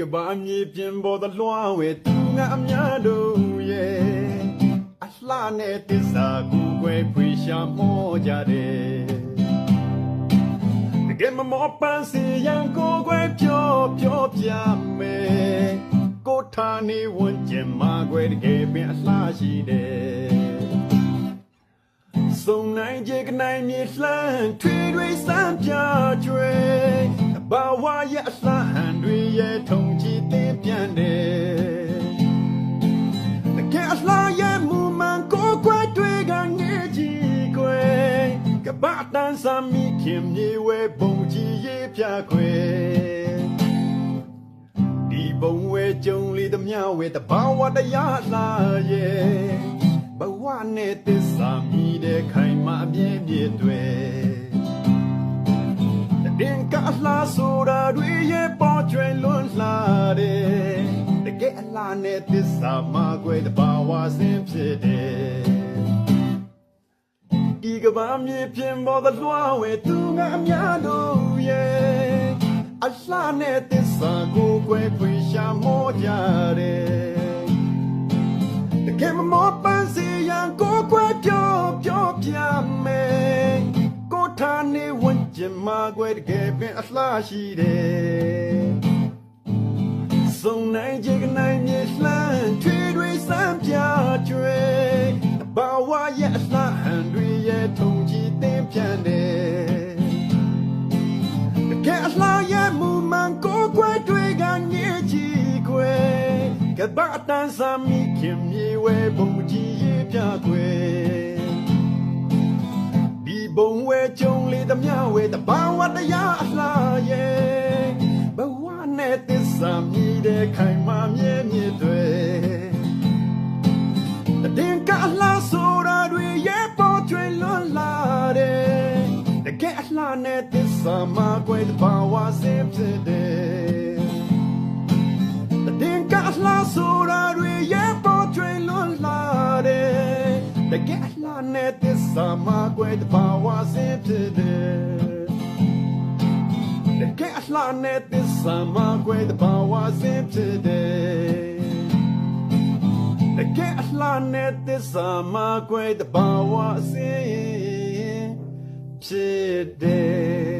ကဘာမြေပြင်ပေါ်သလွှားဝဲသူငါအများတို့ရဲ့အလှနဲ့တစ္ဆာကိုယ်ွယ်ဖွေရှာမောကြတယ်တကယ်မမောပန်းစီရန်ကိုယ်ွယ်ပြောပြောပြမယ်ကိုထာနေဝန်ကျင်မှာွယ်တကယ်ပင်အလှရှိတယ်စုံနိုင်ကြကနိုင်မြေလှမ်းထွေတွေစမ်းပြကျွေဘာ ကဘာတန်စမ်းမိခင်မြေဝဲပုံကြည့်ရေးပြခွေဒီဘုံဝဲကြုံလေးသမျှဝဲတဘာဝတရားလာရဲ့ဘဝနဲ့သစ္စာမိတဲ့ခိုင်မာအပြည့်ပြည့်တွေတင်ကအလားဆိုတာတွေရဲ့ပေါ်ကျွယ်လွန်လာတယ်တကယ်အလားနဲ့သစ္စာမကွယ်တဘာဝစင်ဖြစ်တယ် ဒီကဘာမြေပြင်ပေါ်သလွှားဝဲသူငါအများတို့ရဲ့အလှနဲ့သစ္စာကိုကွယ်ဖွေရှာမောကြတယ်တကယ်မမောပန်းစီရန်ကိုကွယ်ပြောပြောပြမယ်ကိုထာနေဝန်ကျင်မှာကွယ်တကယ်ပင်အလှရှိတယ်စုံနိုင်ကြကနိုင်မြေလှမ်းထွေတွေစမ်းပြကျွေ ကယ်အလှရဲ့မူမှန်ကိုကွယ်တွေကငေးကြည့်ခွေကဘာတန်စမ်းမိခင်မြေဝဲဘုံကြည့်ရေးပြခွေဒီဘုံဝဲကြုံလေးသမျှဝဲတဘာဝတရားအလားရဲ့ဘဝနဲ့သစ္စာမြည်တဲ့ခိုင် ကယ်အလားနဲ့သစ္စာမှာကွယ်တဘာဝစင်ဖြစ်တယ်တင်ကလှဆိုတာတွေရဲ့ပေါ်ကျွေလွန် လာ